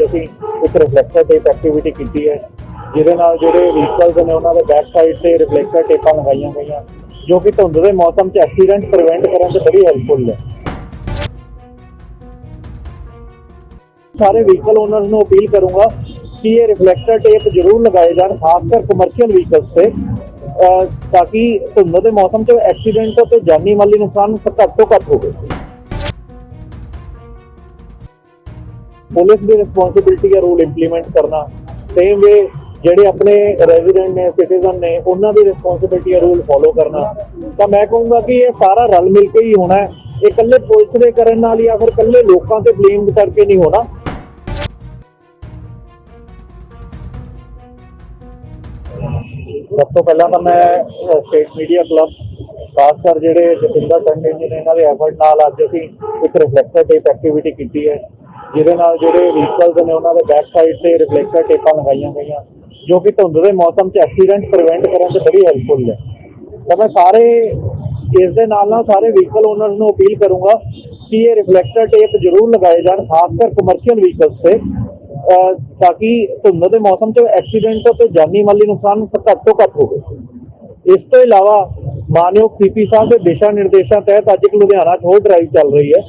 ਅਸੀਂ ਇੱਕ reflector tape activity ਕੀਤੀ ਹੈ ਜਿਹਦੇ ਨਾਲ ਜਿਹੜੇ ਵਹੀਕਲਸ ਨੇ ਉਹਨਾਂ ਦੇ ਬੈਕ ਸਾਈਡ ਤੇ ਰਿਫਲੈਕਟਰ ਟੇਪਾਂ ਲਗਾਈਆਂ ਗਈਆਂ ਜੋ ਕਿ ਧੁੰਦ ਦੇ ਮੌਸਮ 'ਚ ਐਕਸੀਡੈਂਟ ਪ੍ਰੀਵੈਂਟ ਕਰਨ 'ਚ ਬੜੀ ਹੈਲਪਫੁਲ ਹੈ ਸਾਰੇ ਵਹੀਕਲ ਓਨਰਸ ਨੂੰ ਅਪੀਲ ਕਰੂੰਗਾ ਕਿ ਇਹ ਰਿਫਲੈਕਟਰ ਟੇਪ ਜ਼ਰੂਰ ਲਗਾਏ ਜਾਣ ਖਾਸ ਕਰ ਕਮਰਸ਼ੀਅਲ ਵਹੀਕਲਸ ਤੇ ਅਹ, ਤਾਂ ਕਿ ਧੁੰਦ ਦੇ ਮੌਸਮ 'ਚ ਐਕਸੀਡੈਂਟ ਤੇ ਜਾਨੀ ਮਾਲੀ ਨੁਕਸਾਨ ਘੱਟ ਪੁਲਿਸ ਦੀ ਰਿਸਪੌਂਸਿਬਿਲਟੀ ਹੈ ਰੂਲ ਇੰਪਲੀਮੈਂਟ ਕਰਨਾ। ਸੇਮ ਵੇ ਜਿਹੜੇ ਆਪਣੇ ਰੈਜ਼ੀਡੈਂਟ ਨੇ ਸਿਟੀਜ਼ਨ ਨੇ ਉਹਨਾਂ ਦੀ ਰਿਸਪੌਂਸਿਬਿਲਟੀ ਹੈ ਰੂਲ ਫੋਲੋ ਕਰਨਾ। ਤਾਂ ਮੈਂ ਕਹੂੰਗਾ ਕਿ ਇਹ ਸਾਰਾ ਰਲ ਮਿਲ ਕੇ ਹੀ ਹੋਣਾ ਇਹ ਇਕੱਲੇ ਪੁਲਿਸ ਦੇ ਕਰਨ ਨਾਲ ਜਾਂ ਫਿਰ ਇਕੱਲੇ ਲੋਕਾਂ ਤੇ ਬਲੇਮ ਕਰਕੇ ਨਹੀਂ ਹੋਣਾ। ਸਭ ਤੋਂ ਪਹਿਲਾਂ ਤਾਂ ਮੈਂ ਸਟੇਟ ਮੀਡੀਆ ਕਲੱਬ ਖਾਸ ਕਰ ਜਿਹੜੇ ਜਤਿੰਦਰ ਟੰਡੇ ਜੀ ਨੇ ਇਹਨਾਂ ਦੇ ਐਫਰਟ ਨਾਲ ਅੱਜ ਅਸੀਂ ਇੱਕ ਰਿਫਲੈਕਟਰ ਟੇਪ ਐਕਟੀਵਿਟੀ ਕੀਤੀ ਹੈ, ਜਿਹਦੇ ਨਾਲ ਜਿਹੜੇ ਵਹੀਕਲਸ ਨੇ ਉਹਨਾਂ ਦੇ ਬੈਕ ਸਾਈਡ ਤੇ ਰਿਫਲੈਕਟਰ ਟੇਪਾਂ ਲਗਾਈਆਂ ਗਈਆਂ, ਜੋ ਕਿ ਧੁੰਦ ਦੇ ਮੌਸਮ 'ਚ ਐਕਸੀਡੈਂਟ ਪ੍ਰੀਵੈਂਟ ਕਰਨ 'ਚ ਬੜੀ ਹੈਲਪਫੁਲ ਹੈ। ਤਾਂ ਮੈਂ ਸਾਰੇ, ਇਸ ਦੇ ਨਾਲ ਨਾਲ ਸਾਰੇ ਵਹੀਕਲ ਓਨਰਸ ਨੂੰ ਅਪੀਲ ਕਰੂੰਗਾ ਕਿ ਇਹ ਰਿਫਲੈਕਟਰ ਟੇਪ ਜ਼ਰੂਰ ਲਗਾਏ ਜਾਣ, ਖਾਸ ਕਰ ਕਮਰਸ਼ੀਅਲ ਵਹੀਕਲਸ ਤੇ ਤਾਂ ਕਿ ਧੁੰਦ ਦੇ ਮੌਸਮ 'ਚ ਐਕਸੀਡੈਂਟ ਤੇ ਜਾਨੀ ਮਾਲੀ ਨੁਕਸਾਨ ਘੱਟ ਤੋਂ ਘੱਟ ਹੋਵੇ। ਇਸ ਤੋਂ ਇਲਾਵਾ ਮਾਨਯੋਗ ਸੀਪੀ ਸਾਹਿਬ ਦੇ ਦਿਸ਼ਾ ਨਿਰਦੇਸ਼ਾਂ ਤਹਿਤ ਅੱਜ ਇੱਕ ਲੁਧਿਆਣਾ 'ਚ ਹੋਰ ਡਰਾਈਵ ਚੱਲ ਰਹੀ ਹੈ।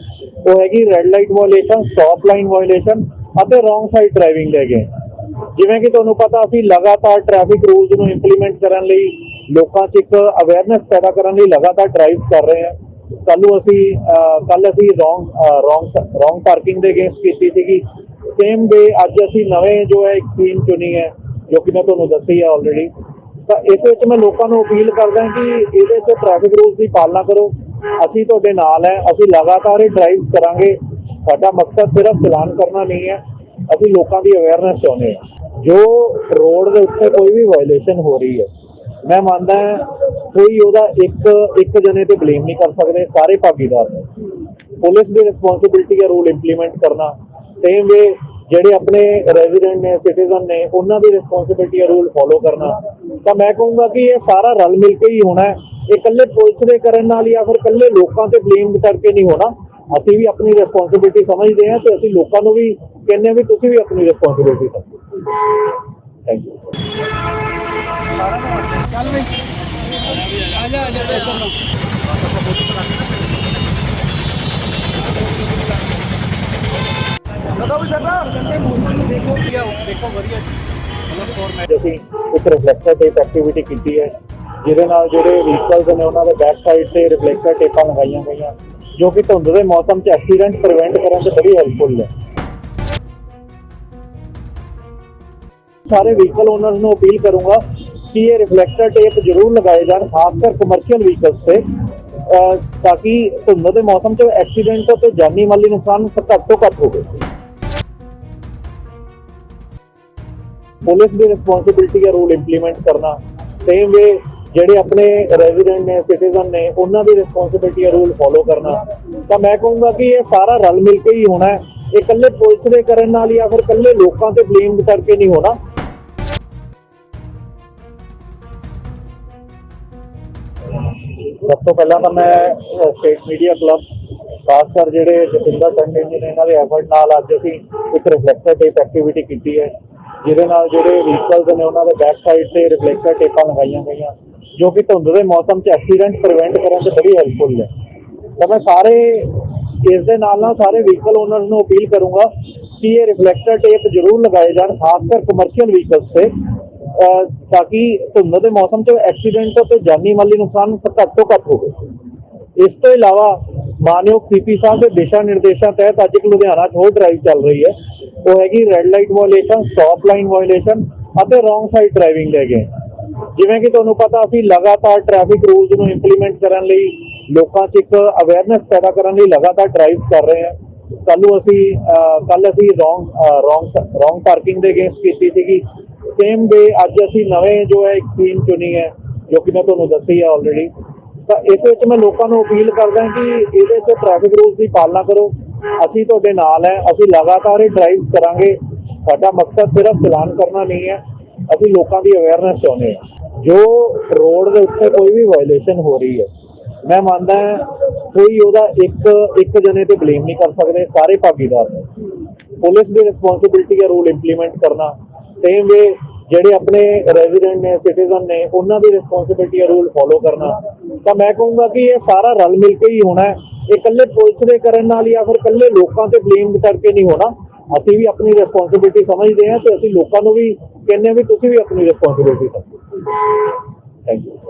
ਉਹ ਹੈਗੀ red light violation stop line violation ਅਤੇ ਰੋਂਗ ਸਾਈਡ ਡਰਾਈਵਿੰਗ ਲੈ ਗਏ ਜਿਵੇਂ ਕਿ ਤੁਹਾਨੂੰ ਪਤਾ, ਅਸੀਂ ਲਗਾਤਾਰ ਟ੍ਰੈਫਿਕ ਰੂਲਸ ਨੂੰ ਇੰਪਲੀਮੈਂਟ ਕਰਨ ਲਈ, ਲੋਕਾਂ 'ਚ ਇੱਕ ਅਵੇਅਰਨੈਸ ਪੈਦਾ ਕਰਨ ਲਈ ਲਗਾਤਾਰ ਡਰਾਈਵ ਕਰ ਰਹੇ ਹਾਂ। ਕੱਲ ਨੂੰ ਅਸੀਂ ਕੱਲ ਅਸੀਂ ਰੋਂਗ ਰੋਂਗ ਰੋਂਗ ਪਾਰਕਿੰਗ ਦੇ ਅਗੇਂਸਟ ਕੀਤੀ ਸੀਗੀ। ਸੇਮ ਵੇ ਅੱਜ ਅਸੀਂ ਨਵੇਂ ਜੋ ਹੈ ਇੱਕ ਸਕੀਮ ਚੁਣੀ ਹੈ, ਜੋ ਕਿ ਮੈਂ ਤੁਹਾਨੂੰ ਦੱਸੀ ਹੈ ਆਲਰੇਡੀ ਤਾਂ ਇਸ ਵਿੱਚ ਮੈਂ ਲੋਕਾਂ ਨੂੰ ਅਪੀਲ ਕਰਦਾ ਕਿ ਇਹਦੇ 'ਚ ਟ੍ਰੈਫਿਕ ਰੂਲਸ ਦੀ ਪਾਲਣਾ ਕਰੋ। ਅਸੀਂ ਤੁਹਾਡੇ ਨਾਲ ਹੈ, ਅਸੀਂ ਲਗਾਤਾਰ ਇਹ ਡਰਾਈਵ ਕਰਾਂਗੇ। ਸਾਡਾ ਮਕਸਦ ਸਿਰਫ ਚਲਾਨ ਕਰਨਾ ਨਹੀਂ ਹੈ, ਅਸੀਂ ਲੋਕਾਂ ਦੀ ਅਵੇਅਰਨੈਸ ਚਾਹੁੰਦੇ ਹਾਂ। ਜੋ ਰੋਡ ਦੇ ਉੱਤੇ ਕੋਈ ਵੀ ਵਾਇਲੇਸ਼ਨ ਹੋ ਰਹੀ ਹੈ, ਮੈਂ ਮੰਨਦਾ ਕੋਈ ਉਹਦਾ ਇੱਕ ਇੱਕ ਜਣੇ ਤੇ ਬਲੇਮ ਨਹੀਂ ਕਰ ਸਕਦੇ, ਸਾਰੇ ਭਾਗੀਦਾਰ ਨੇ। ਪੁਲਿਸ ਦੀ ਰਿਸਪੌਂਸਿਬਿਲਟੀ ਹੈ ਰੂਲ ਇੰਪਲੀਮੈਂਟ ਕਰਨਾ। ਸੇਮ ਵੇ ਜਿਹੜੇ ਆਪਣੇ ਰੈਜ਼ੀਡੈਂਟ ਨੇ ਸਿਟੀਜ਼ਨ ਨੇ, ਉਹਨਾਂ ਦੀ ਰਿਸਪੌਂਸਿਬਿਲਟੀ ਹੈ ਰੂਲ ਫੋਲੋ ਕਰਨਾ। ਤਾਂ ਮੈਂ ਕਹੂੰਗਾ ਕਿ ਇਹ ਸਾਰਾ ਰਲ ਮਿਲ ਕੇ ਹੀ ਹੋਣਾ ਹੈ। ਇਹ ਇਕੱਲੇ ਪੁਲਿਸ ਦੇ ਕਰਨ ਨਾਲ ਜਾਂ ਫਿਰ ਇਕੱਲੇ ਲੋਕਾਂ ਤੇ ਬਲੇਮ ਕਰਕੇ ਨਹੀਂ ਹੋਣਾ। ਅਸੀਂ ਵੀ ਆਪਣੀ ਰਿਸਪੌਂਸਿਬਿਲਟੀ ਸਮਝਦੇ ਹਾਂ ਤੇ ਅਸੀਂ ਲੋਕਾਂ ਨੂੰ ਵੀ ਕਹਿੰਦੇ ਹਾਂ ਵੀ ਤੁਸੀਂ ਵੀ ਆਪਣੀ ਰਿਸਪੌਂਸਿਬਿਲਟੀ ਸਮਝੋ। ਥੈਂਕ ਯੂ ਚੱਲ ਬਈ ਆ ਜਾ ਆ ਜਾ ਦੇਖੋ ਨਾ ਵੀ ਸਰਦਾਰ ਕਹਿੰਦੇ ਮੌਸਮ ਨੂੰ ਦੇਖੋ ਦੇਖੋ ਵਧੀਆ ਮਤਲਬ ਫਾਰਮੈਟ ਅਸੀਂ ਇੱਕ ਰਿਫਲੈਕਟਰ ਟੇਪ ਐਕਟੀਵਿਟੀ ਕੀਤੀ ਹੈ, ਜਿਹਦੇ ਨਾਲ ਜਿਹੜੇ ਵਹੀਕਲਸ ਨੇ ਉਹਨਾਂ ਦੇ ਬੈਕ ਸਾਈਡ ਤੇ ਰਿਫਲੈਕਟਰ ਟੇਪਾਂ ਲਗਾਈਆਂ ਗਈਆਂ, ਜੋ ਕਿ ਧੁੰਦ ਦੇ ਮੌਸਮ 'ਚ ਐਕਸੀਡੈਂਟ ਪ੍ਰੀਵੈਂਟ ਕਰਨ 'ਚ ਬੜੀ ਹੈਲਪਫੁਲ ਹੈ। ਸਾਰੇ ਵਹੀਕਲ ਓਨਰਸ ਨੂੰ ਅਪੀਲ ਕਰੂੰਗਾ ਕਿ ਇਹ ਰਿਫਲੈਕਟਰ ਟੇਪ ਜ਼ਰੂਰ ਲਗਾਏ ਜਾਣ, ਖਾਸ ਕਰ ਕਮਰਸ਼ੀਅਲ ਵਹੀਕਲਸ ਤੇ ਤਾਂ ਕਿ ਧੁੰਦ ਦੇ ਮੌਸਮ 'ਚ ਐਕਸੀਡੈਂਟ ਤੇ ਜਾਨੀ ਮਾਲੀ ਨੁਕਸਾਨ ਘੱਟ ਤੋਂ ਘੱਟ ਹੋਵੇ। ਪੁਲਿਸ ਦੀ ਰਿਸਪੌਂਸਿਬਿਲਟੀ ਹੈ ਰੂਲ ਇੰਪਲੀਮੈਂਟ ਕਰਨਾ। ਸੇਮ ਵੇ ਜਿਹੜੇ ਆਪਣੇ ਰੈਜ਼ੀਡੈਂਟ ਨੇ ਸਿਟੀਜ਼ਨ ਨੇ, ਉਹਨਾਂ ਦੀ ਰਿਸਪੌਂਸਿਬਿਲਟੀ ਹੈ ਰੂਲ ਫੋਲੋ ਕਰਨਾ। ਤਾਂ ਮੈਂ ਕਹੂੰਗਾ ਕਿ ਇਹ ਸਾਰਾ ਰਲ ਮਿਲ ਕੇ ਹੀ ਹੋਣਾ ਹੈ। ਇਹ ਇਕੱਲੇ ਪੁਲਿਸ ਦੇ ਕਰਨ ਨਾਲ ਜਾਂ ਫਿਰ ਇਕੱਲੇ ਲੋਕਾਂ ਤੇ ਬਲੇਮ ਕਰਕੇ ਨਹੀਂ ਹੋਣਾ। ਸਭ ਤੋਂ ਪਹਿਲਾਂ ਤਾਂ ਮੈਂ ਸਟੇਟ ਮੀਡੀਆ ਕਲੱਬ ਖਾਸ ਕਰ ਜਿਹੜੇ ਜਤਿੰਦਰ ਟੰਡੇ ਜੀ ਨੇ ਇਹਨਾਂ ਦੇ ਐਫਰਟ ਨਾਲ ਅੱਜ ਅਸੀਂ ਇੱਕ ਰਿਫਲੈਕਟਰ ਟੇਪ ਐਕਟੀਵਿਟੀ ਕੀਤੀ ਹੈ। ਜਿਹਦੇ ਨਾਲ ਜਿਹੜੇ ਵਹੀਕਲਸ ਨੇ ਉਹਨਾਂ ਦੇ ਬੈਕ ਸਾਈਡ ਤੇ ਰਿਫਲੈਕਟਰ ਟੇਪਾਂ ਲਗਾਈਆਂ ਗਈਆਂ, ਜੋ ਕਿ ਧੁੰਦ ਦੇ ਮੌਸਮ 'ਚ ਐਕਸੀਡੈਂਟ ਪ੍ਰੀਵੈਂਟ ਕਰਨ 'ਚ ਬੜੀ ਹੈਲਪਫੁਲ ਹੈ ਤਾਂ ਮੈਂ ਸਾਰੇ ਇਸ ਦੇ ਨਾਲ ਨਾਲ ਸਾਰੇ ਵਹੀਕਲ ਓਨਰਸ ਨੂੰ ਅਪੀਲ ਕਰੂੰਗਾ ਕਿ ਇਹ ਰਿਫਲੈਕਟਰ ਟੇਪ ਜ਼ਰੂਰ ਲਗਾਏ ਜਾਣ, ਖਾਸ ਕਰ ਕਮਰਸ਼ੀਅਲ ਵਹੀਕਲਸ ਤੇ ਤਾਂ ਕਿ ਧੁੰਦ ਦੇ ਮੌਸਮ 'ਚ ਐਕਸੀਡੈਂਟ ਤੇ ਜਾਨੀ ਮਾਲੀ ਨੁਕਸਾਨ ਘੱਟ ਤੋਂ ਘੱਟ ਹੋਵੇ। ਇਸ ਤੋਂ ਇਲਾਵਾ ਮਾਨਯੋਗ ਸੀਪੀ ਸਾਹਿਬ ਦੇ ਦਿਸ਼ਾ ਨਿਰਦੇਸ਼ਾਂ ਤਹਿਤ ਅੱਜ ਇੱਕ ਲੁਧਿਆਣਾ 'ਚ ਹੋਰ ਡਰਾਈਵ ਚੱਲ ਰਹੀ ਹੈ। ਉਹ ਹੈਗੀ red light violation stop line violation ਅਤੇ ਰੋਂਗ ਸਾਈਡ ਡਰਾਈਵਿੰਗ ਲੈ ਗਏ ਜਿਵੇਂ ਕਿ ਤੁਹਾਨੂੰ ਪਤਾ, ਅਸੀਂ ਲਗਾਤਾਰ ਟ੍ਰੈਫਿਕ ਰੂਲਸ ਨੂੰ ਇੰਪਲੀਮੈਂਟ ਕਰਨ ਲਈ ਲੋਕਾਂ 'ਚ ਇੱਕ ਅਵੇਅਰਨੈਸ ਪੈਦਾ ਕਰਨ ਲਈ ਲਗਾਤਾਰ ਡਰਾਈਵ ਕਰ ਰਹੇ ਹਾਂ। ਕੱਲ ਨੂੰ ਅਸੀਂ ਕੱਲ ਅਸੀਂ ਰੋਂਗ ਰੋਂਗ ਰੋਂਗ ਪਾਰਕਿੰਗ ਦੇ ਅਗੇਂਸਟ ਕੀਤੀ ਸੀਗੀ। ਸੇਮ ਡੇ ਅੱਜ ਅਸੀਂ ਨਵੇਂ ਜੋ ਹੈ ਇੱਕ ਸਕੀਮ ਚੁਣੀ ਹੈ, ਜੋ ਕਿ ਮੈਂ ਤੁਹਾਨੂੰ ਦੱਸੀ ਹੈ ਆਲਰੇਡੀ ਤਾਂ ਇਸ ਵਿੱਚ ਮੈਂ ਲੋਕਾਂ ਨੂੰ ਅਪੀਲ ਕਰਦਾ ਕਿ ਇਹਦੇ 'ਚ ਟ੍ਰੈਫਿਕ ਰੂਲਸ ਦੀ ਪਾਲਣਾ ਕਰੋ। ਅਸੀਂ ਤੁਹਾਡੇ ਨਾਲ ਹੈ, ਅਸੀਂ ਲਗਾਤਾਰ ਇਹ ਡਰਾਈਵ ਕਰਾਂਗੇ। ਸਾਡਾ ਮਕਸਦ ਸਿਰਫ ਚਲਾਨ ਕਰਨਾ ਨਹੀਂ ਹੈ, ਅਸੀਂ ਲੋਕਾਂ ਦੀ ਅਵੇਅਰਨੈਸ ਚਾਹੁੰਦੇ ਹਾਂ। ਜੋ ਰੋਡ ਦੇ ਉੱਤੇ ਕੋਈ ਵੀ ਵਾਇਲੇਸ਼ਨ ਹੋ ਰਹੀ ਹੈ, ਮੈਂ ਮੰਨਦਾ ਕੋਈ ਉਹਦਾ ਇੱਕ ਇੱਕ ਜਣੇ ਤੇ ਬਲੇਮ ਨਹੀਂ ਕਰ ਸਕਦੇ, ਸਾਰੇ ਭਾਗੀਦਾਰ ਨੇ। ਪੁਲਿਸ ਦੀ ਰਿਸਪੌਂਸਿਬਿਲਟੀ ਹੈ ਰੂਲ ਇੰਪਲੀਮੈਂਟ ਕਰਨਾ। ਸੇਮ ਵੇ ਜਿਹੜੇ ਆਪਣੇ ਰੈਜ਼ੀਡੈਂਟ ਨੇ ਸਿਟੀਜ਼ਨ ਨੇ, ਉਹਨਾਂ ਦੀ ਰਿਸਪੌਂਸਿਬਿਲਟੀ ਆ ਰੂਲ ਫੋਲੋ ਕਰਨਾ। ਤਾਂ ਮੈਂ ਕਹੂੰਗਾ ਕਿ ਇਹ ਸਾਰਾ ਰਲ ਮਿਲ ਕੇ ਹੀ ਹੋਣਾ ਹੈ। ਇਹ ਇਕੱਲੇ ਪੁਲਿਸ ਦੇ ਕਰਨ ਨਾਲ ਜਾਂ ਫਿਰ ਇਕੱਲੇ ਲੋਕਾਂ ਤੇ ਬਲੇਮ ਕਰਕੇ ਨਹੀਂ ਹੋਣਾ। ਅਸੀਂ ਵੀ ਆਪਣੀ ਰਿਸਪੌਂਸਿਬਿਲਟੀ ਸਮਝਦੇ ਹਾਂ ਤੇ ਅਸੀਂ ਲੋਕਾਂ ਨੂੰ ਵੀ ਕਹਿੰਦੇ ਹਾਂ ਵੀ ਤੁਸੀਂ ਵੀ ਆਪਣੀ ਰਿਸਪੌਂਸਿਬਿਲਟੀ ਸਮਝੋ। Thank you